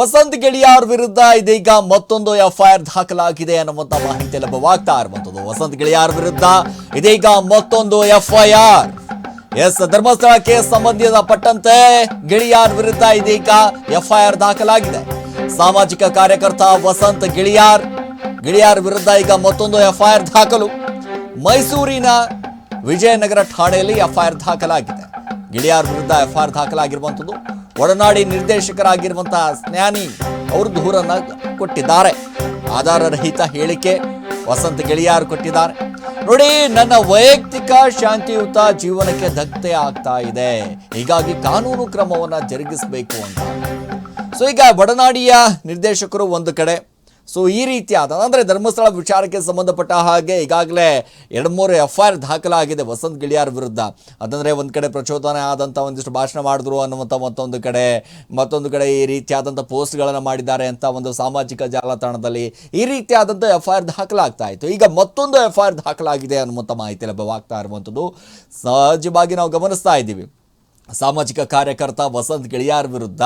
ವಸಂತ್ ಗೆಳಿಯಾರ್ ವಿರುದ್ಧ ಇದೀಗ ಮತ್ತೊಂದು ಎಫ್ಐಆರ್ ದಾಖಲಾಗಿದೆ ಅನ್ನುವಂತ ಮಾಹಿತಿ ಲಭ್ಯವಾಗ್ತಾ ಇರುವಂತದ್ದು. ವಸಂತ್ ಗೆಳಿಯಾರ್ ವಿರುದ್ಧ ಇದೀಗ ಮತ್ತೊಂದು ಎಫ್ಐಆರ್. ಎಸ್ ಧರ್ಮಸ್ಥಳಕ್ಕೆ ಸಂಬಂಧಪಟ್ಟಂತೆ ಗಿಳಿಯಾರ್ ವಿರುದ್ಧ ಇದೀಗ ಎಫ್ಐಆರ್ ದಾಖಲಾಗಿದೆ. ಸಾಮಾಜಿಕ ಕಾರ್ಯಕರ್ತ ವಸಂತ್ ಗಿಳಿಯಾರ್ ಗಿಳಿಯಾರ್ ವಿರುದ್ಧ ಈಗ ಮತ್ತೊಂದು ಎಫ್ಐಆರ್ ದಾಖಲು. ಮೈಸೂರಿನ ವಿಜಯನಗರ ಠಾಣೆಯಲ್ಲಿ ಎಫ್ಐಆರ್ ದಾಖಲಾಗಿದೆ. ಗಿಳಿಯಾರ್ ವಿರುದ್ಧ ಎಫ್ಐಆರ್ ದಾಖಲಾಗಿರುವಂಥದ್ದು ಒಡನಾಡಿ ನಿರ್ದೇಶಕರಾಗಿರುವಂತಹ ಸ್ನ್ಯಾನಿ ಅವರು ದೂರನ್ನು ಕೊಟ್ಟಿದ್ದಾರೆ. ಆಧಾರರಹಿತ ಹೇಳಿಕೆ ವಸಂತ ಗೆಳೆಯಾರು ಕೊಟ್ಟಿದ್ದಾರೆ. ನೋಡಿ, ನನ್ನ ವೈಯಕ್ತಿಕ ಶಾಂತಿಯುತ ಜೀವನಕ್ಕೆ ಧಕ್ಕೆ ಆಗ್ತಾ ಇದೆ. ಹೀಗಾಗಿ ಕಾನೂನು ಕ್ರಮವನ್ನ ಜರುಗಿಸಬೇಕು ಅಂತ. ಸೊ, ಈಗ ಒಡನಾಡಿಯ ನಿರ್ದೇಶಕರು ಒಂದು ಕಡೆ. ಸೊ ಈ ರೀತಿಯಾದ, ಅಂದರೆ ಧರ್ಮಸ್ಥಳ ವಿಚಾರಕ್ಕೆ ಸಂಬಂಧಪಟ್ಟ ಹಾಗೆ ಈಗಾಗಲೇ ಎರಡು ಮೂರು ಎಫ್ ಐ ಆರ್ ದಾಖಲಾಗಿದೆ ವಸಂತ್ ಗಿಳಿಯಾರ್ ವಿರುದ್ಧ. ಅದಂದರೆ ಒಂದು ಕಡೆ ಪ್ರಚೋದನೆ ಆದಂಥ ಒಂದಿಷ್ಟು ಭಾಷಣ ಮಾಡಿದ್ರು ಅನ್ನುವಂಥ ಮತ್ತೊಂದು ಕಡೆ ಮತ್ತೊಂದು ಕಡೆ ಈ ರೀತಿಯಾದಂಥ ಪೋಸ್ಟ್ಗಳನ್ನು ಮಾಡಿದ್ದಾರೆ ಅಂತ ಒಂದು ಸಾಮಾಜಿಕ ಜಾಲತಾಣದಲ್ಲಿ ಈ ರೀತಿಯಾದಂಥ ಎಫ್ ಐ ಆರ್ ದಾಖಲಾಗ್ತಾ ಇತ್ತು ಈಗ ಮತ್ತೊಂದು ಎಫ್ ಐ ಆರ್ ದಾಖಲಾಗಿದೆ ಅನ್ನುವಂಥ ಮಾಹಿತಿ ಲಭ್ಯವಾಗ್ತಾ ಇರುವಂಥದ್ದು ಸಹಜವಾಗಿ ನಾವು ಗಮನಿಸ್ತಾ ಇದ್ದೀವಿ. ಸಾಮಾಜಿಕ ಕಾರ್ಯಕರ್ತ ವಸಂತ್ ಗಿಳಿಯಾರ್ ವಿರುದ್ಧ.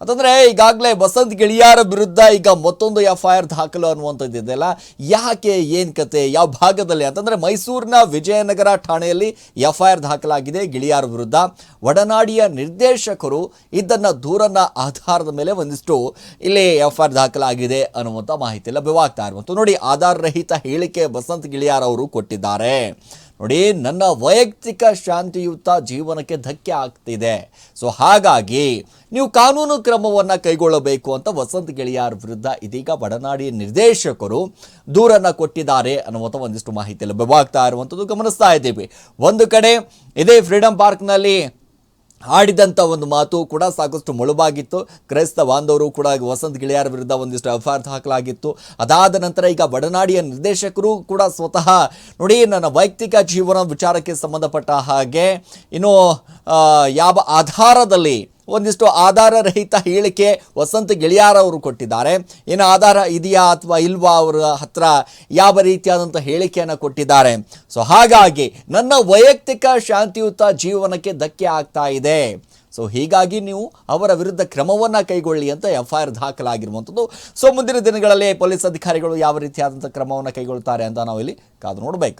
ಅಂತಂದ್ರೆ ಈಗಾಗಲೇ ವಸಂತ್ ಗಿಳಿಯಾರ ವಿರುದ್ಧ ಈಗ ಮತ್ತೊಂದು ಎಫ್ ಐ ಆರ್ ದಾಖಲು ಅನ್ನುವಂಥದ್ದು ಇದೆಯಲ್ಲ ಯಾಕೆ, ಏನು ಕತೆ, ಯಾವ ಭಾಗದಲ್ಲಿ? ಅಂತಂದ್ರೆ ಮೈಸೂರಿನ ವಿಜಯನಗರ ಠಾಣೆಯಲ್ಲಿ ಎಫ್ ಐ ಆರ್ ದಾಖಲಾಗಿದೆ ಗಿಳಿಯಾರ್ ವಿರುದ್ಧ. ಒಡನಾಡಿಯ ನಿರ್ದೇಶಕರು ಇದನ್ನ ದೂರನ್ನ ಆಧಾರದ ಮೇಲೆ ಒಂದಿಷ್ಟು ಇಲ್ಲಿ ಎಫ್ ಐ ಆರ್ ದಾಖಲಾಗಿದೆ ಅನ್ನುವಂಥ ಮಾಹಿತಿ ಲಭ್ಯವಾಗ್ತಾ ಇರುವಂಥ ನೋಡಿ ಆಧಾರರಹಿತ ಹೇಳಿಕೆ ವಸಂತ್ ಗಿಳಿಯಾರ್ ಅವರು ಕೊಟ್ಟಿದ್ದಾರೆ. ನೋಡಿ, ನನ್ನ ವೈಯಕ್ತಿಕ ಶಾಂತಿಯುತ ಜೀವನಕ್ಕೆ ಧಕ್ಕೆ ಆಗ್ತಿದೆ. ಸೊ ಹಾಗಾಗಿ ನೀವು ಕಾನೂನು ಕ್ರಮವನ್ನು ಕೈಗೊಳ್ಳಬೇಕು ಅಂತ ವಸಂತ ಗೆಳೆಯಾರ್ ವಿರುದ್ಧ ಇದೀಗ ಬಡನಾಡಿ ನಿರ್ದೇಶಕರು ದೂರನ್ನು ಕೊಟ್ಟಿದ್ದಾರೆ ಅನ್ನುವಂಥ ಒಂದಿಷ್ಟು ಮಾಹಿತಿ ಲಭ್ಯವಾಗ್ತಾ ಇರುವಂಥದ್ದು ಗಮನಿಸ್ತಾ ಇದ್ದೀವಿ. ಒಂದು ಕಡೆ ಇದೇ ಫ್ರೀಡಂ ಪಾರ್ಕ್ನಲ್ಲಿ ಆಡಿದಂಥ ಒಂದು ಮಾತು ಕೂಡ ಸಾಕಷ್ಟು ಮುಳುಬಾಗಿತ್ತು ಕ್ರೈಸ್ತ ಬಾಂಧವರು ಕೂಡ ವಸಂತ ಗಿಳಿಯಾರ್ ವಿರುದ್ಧ ಒಂದಿಷ್ಟು ಎಫ್ ಆರ್ ದಾಖಲಾಗಿತ್ತು ಅದಾದ ನಂತರ ಈಗ ಬಡನಾಡಿಯ ನಿರ್ದೇಶಕರು ಕೂಡ ಸ್ವತಃ ನೋಡಿ ನನ್ನ ವೈಯಕ್ತಿಕ ಜೀವನ ವಿಚಾರಕ್ಕೆ ಸಂಬಂಧಪಟ್ಟ ಹಾಗೆ ಇನ್ನು ಯಾವ ಆಧಾರದಲ್ಲಿ ಒಂದಿಷ್ಟು ಆಧಾರರಹಿತ ಹೇಳಿಕೆ ವಸಂತ ಗೆಳೆಯಾರವರು ಕೊಟ್ಟಿದ್ದಾರೆ. ಏನು ಆಧಾರ ಇದೆಯಾ ಅಥವಾ ಇಲ್ವಾ ಅವರ ಹತ್ರ ಯಾವ ರೀತಿಯಾದಂಥ ಹೇಳಿಕೆಯನ್ನು ಕೊಟ್ಟಿದ್ದಾರೆ. ಸೊ ಹಾಗಾಗಿ ನನ್ನ ವೈಯಕ್ತಿಕ ಶಾಂತಿಯುತ ಜೀವನಕ್ಕೆ ಧಕ್ಕೆ ಆಗ್ತಾ ಇದೆ. ಸೊ ಹೀಗಾಗಿ ನೀವು ಅವರ ವಿರುದ್ಧ ಕ್ರಮವನ್ನು ಕೈಗೊಳ್ಳಿ ಅಂತ ಎಫ್ ಐ ಆರ್ ದಾಖಲಾಗಿರುವಂಥದ್ದು ಸೊ ಮುಂದಿನ ದಿನಗಳಲ್ಲಿ ಪೊಲೀಸ್ ಅಧಿಕಾರಿಗಳು ಯಾವ ರೀತಿಯಾದಂಥ ಕ್ರಮವನ್ನು ಕೈಗೊಳ್ತಾರೆ ಅಂತ ನಾವು ಇಲ್ಲಿ ಕಾದು ನೋಡಬೇಕು.